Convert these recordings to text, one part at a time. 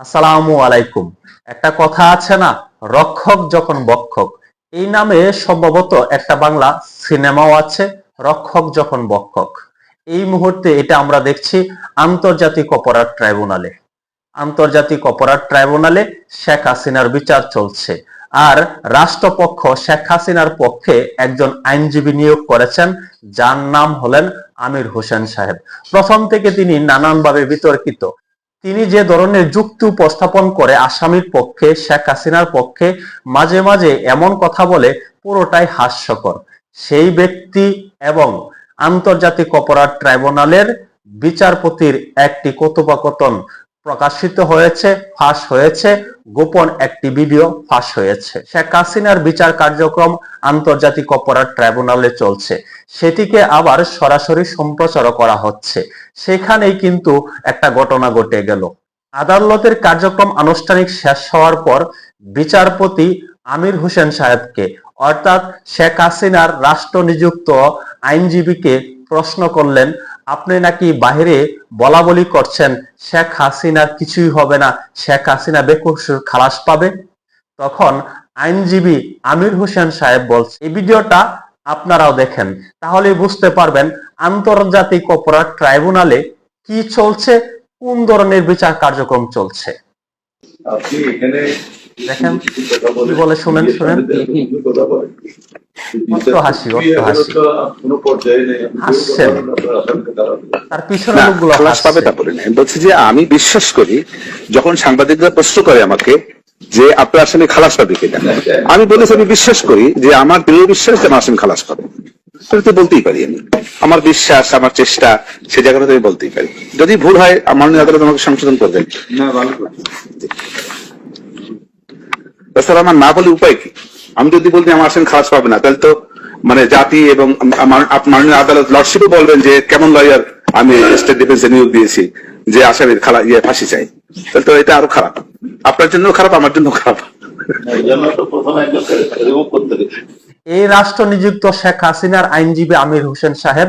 আসসালামু আলাইকুম। একটা কথা আছে না, রক্ষক যখন বক্ষক, এই নামে সম্ভবত একটা বাংলা সিনেমাও আছে, রক্ষক যখন বক্ষক। এই মুহূর্তে এটা আমরা দেখছি আন্তর্জাতিক অপরাধ ট্রাইব্যুনালে। আন্তর্জাতিক অপরাধ ট্রাইব্যুনালে শেখ হাসিনার বিচার চলছে। আর রাষ্ট্রপক্ষ শেখ হাসিনার পক্ষে একজন আইনজীবী নিয়োগ করেছেন, যার নাম হলেন আমির হোসেন সাহেব। প্রথম থেকে তিনি নানানভাবে বিতর্কিত। তিনি যে ধরনের যুক্তি উপস্থাপন করে আসামির পক্ষে, শেখ হাসিনার পক্ষে মাঝে মাঝে এমন কথা বলে, পুরোটাই হাস্যকর। সেই ব্যক্তি এবং আন্তর্জাতিক অপরাধ ট্রাইব্যুনালের বিচারপতির একটি কথোপকথন প্রকাশিত হয়েছে, ফাঁস হয়েছে, গোপন একটি ভিডিও ফাঁস হয়েছে। শেখ হাসিনার বিচার কার্যক্রম আন্তর্জাতিক অপরাধ ট্রাইব্যুনালে চলছে। সেটিকে আবার সরাসরি সম্প্রচার করা হচ্ছে। সেখানেই কিন্তু একটা ঘটনা ঘটে গেল। আদালতের কার্যক্রম আনুষ্ঠানিক শেষ হওয়ার পর বিচারপতি আমির হোসেন সাহেবকে, অর্থাৎ শেখ হাসিনার রাষ্ট্র নিযুক্ত আইনজীবীকে প্রশ্ন করলেন, আপনি নাকি বাহিরে বলা বলি করছেন, শেখ হাসিনার কিছুই হবে না, শেখ হাসিনা বেকসুর খালাস পাবে? তখন আইনজীবী আমির হোসেন সাহেব বলছে, এই ভিডিওটা আপনারাও দেখেন তাহলে বুঝতে পারবেন আন্তর্জাতিক অপরাধ ট্রাইব্যুনালে কি চলছে, কোন ধরনের বিচার কার্যক্রম চলছে? দেখেন, কিছু কথা কি বলে শুনেন, শুনেন। অট্ট হাসি, অট্ট হাসি। হাসছেন। তারা পিছনে লোকগুলো পাবে। আমি বলছি যে আমি বিশ্বাস করি যখন সাংবাদিকরা প্রশ্ন করে আমাকে যে আপনার আসামি খালাস পাবে কিনা আমি বলেছি আমি বিশ্বাস করি যে আমার দৃঢ় বিশ্বাস যে আমার আসামি খালাস পাবে সেটা বলতেই পারি আমি। আমার বিশ্বাস আমার চেষ্টা সে জায়গাটা আমি বলতেই পারি। যদি ভুল হয় আমার আদালত আমাকে সংশোধন করবেন তাছাড়া আমার না বলে উপায় কি? আমি যদি বলতে আমার আসামি খালাস পাবে না তাহলে তো মানে জাতি এবং মাননীয় আদালত লর্ডশিপও বলবেন যে কেমন লয়ার আমি স্টেট ডিফেন্সে নিয়োগ দিয়েছি যে আসামির খালা ইয়ে ফাঁসি চাই। তাহলে তো এটা আরও খারাপ। আপনার জন্য খারাপ আমার জন্য খারাপ এই রাষ্ট্র নিযুক্ত শেখ হাসিনার আইনজীবী আমির হোসেন সাহেব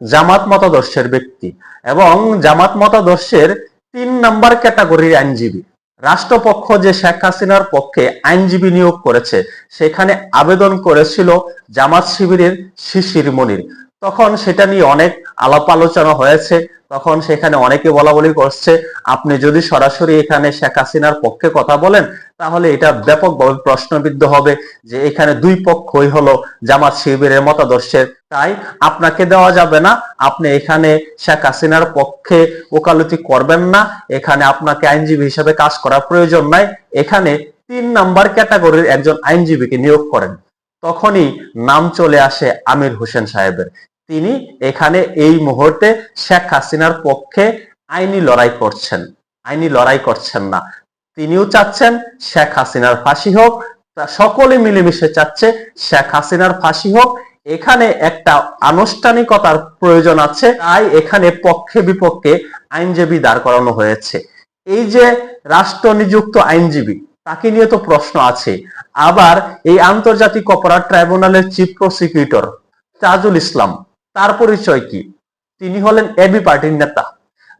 জামাত মতাদর্শের ব্যক্তি এবং জামাত মতাদর্শের তিন নাম্বার ক্যাটাগরির আইনজীবী। রাষ্ট্রপক্ষ যে শেখ হাসিনার পক্ষে আইনজীবী নিয়োগ করেছে, সেখানে আবেদন করেছিল জামাত শিবিরের শিশির মনির। তখন সেটা নিয়ে অনেক আলাপ আলোচনা হয়েছে। তখন সেখানে অনেকে বলা বলি করছে, আপনি যদি সরাসরি এখানে শেখ হাসিনার পক্ষে কথা বলেন, তাহলে এটা ব্যাপকভাবে প্রশ্নবিদ্ধ হবে যে এখানে দুই পক্ষই হলো জামাত শিবিরের মতাদর্শের। তাই আপনাকে দেওয়া যাবে না, আপনি এখানে শেখ হাসিনার পক্ষে ওকালতি করবেন না, এখানে আপনাকে আইনজীবী হিসেবে কাজ করার প্রয়োজন নাই। এখানে তিন নাম্বার ক্যাটাগরির একজন আইনজীবীকে নিয়োগ করেন। তখনই নাম চলে আসে আমির হোসেন সাহেবের। তিনি এখানে এই মুহূর্তে শেখ হাসিনার পক্ষে আইনি লড়াই করছেন। আইনি লড়াই করছেন না। তিনিও চাচ্ছেন শেখ হাসিনার ফাঁসি হোক সকলে মিলেমিশে চাচ্ছে শেখ হাসিনার ফাঁসি হোক। এখানে একটা আনুষ্ঠানিকতার প্রয়োজন আছে, তাই এখানে পক্ষে বিপক্ষে আইনজীবী দাঁড় করানো হয়েছে। এই যে রাষ্ট্র নিযুক্ত আইনজীবী, তাকে নিয়ে তো প্রশ্ন আছে। আবার এই আন্তর্জাতিক অপরাধ ট্রাইব্যুনালের চিফ প্রসিকিউটর, তাজুল ইসলাম তার পরিচয় কি? তিনি হলেন এবি পার্টির নেতা,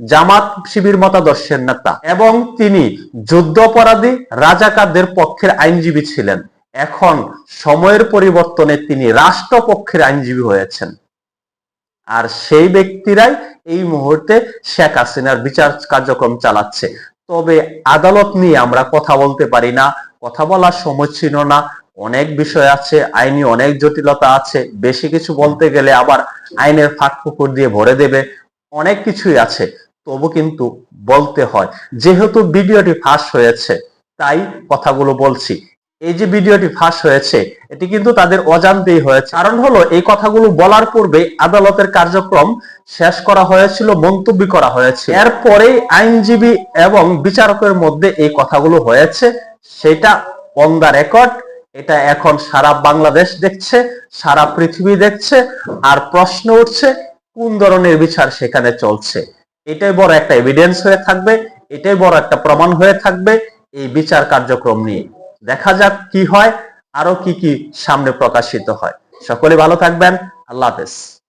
জামাত শিবির মতাদর্শের নেতা এবং তিনি যুদ্ধাপরাধী রাজাকারদের পক্ষের আইনজীবী ছিলেন। এখন সময়ের পরিবর্তনে তিনি রাষ্ট্রপক্ষের আইনজীবী হয়েছেন। আর সেই ব্যক্তিরাই এই মুহূর্তে শেখ হাসিনার বিচার কার্যক্রম চালাচ্ছে। তবে আদালত নিয়ে আমরা কথা বলতে পারি না, কথা বলার সময় ছিল না, অনেক বিষয় আছে, আইনি অনেক জটিলতা আছে, বেশি কিছু বলতে গেলে আবার আইনের ফাঁক পুকুর দিয়ে ভরে দেবে, অনেক কিছুই আছে। তবু কিন্তু বলতে হয়, যেহেতু ভিডিওটি ফাঁস হয়েছে, তাই কথাগুলো বলছি। এই যে ভিডিওটি ফাঁস হয়েছে, এটি কিন্তু তাদের অজান্তেই হয়েছে। কারণ হলো, এই কথাগুলো বলার পূর্বে আদালতের কার্যক্রম শেষ করা হয়েছিল, মন্তব্য করা হয়েছে। এরপরেই আইনজীবী এবং বিচারকের মধ্যে এই কথাগুলো হয়েছে, সেটা অন দা রেকর্ড এটা এখন সারা বাংলাদেশ দেখছে, সারা পৃথিবী দেখছে, আর প্রশ্ন উঠছে, কোন ধরনের বিচার সেখানে চলছে? এটাই বড় একটা এভিডেন্স হয়ে থাকবে, এটাই বড় একটা প্রমাণ হয়ে থাকবে এই বিচার কার্যক্রম নিয়ে। দেখা যাক কি হয় আরও কি কি সামনে প্রকাশিত হয়। সকলে ভালো থাকবেন, আল্লাহ হাফেজ।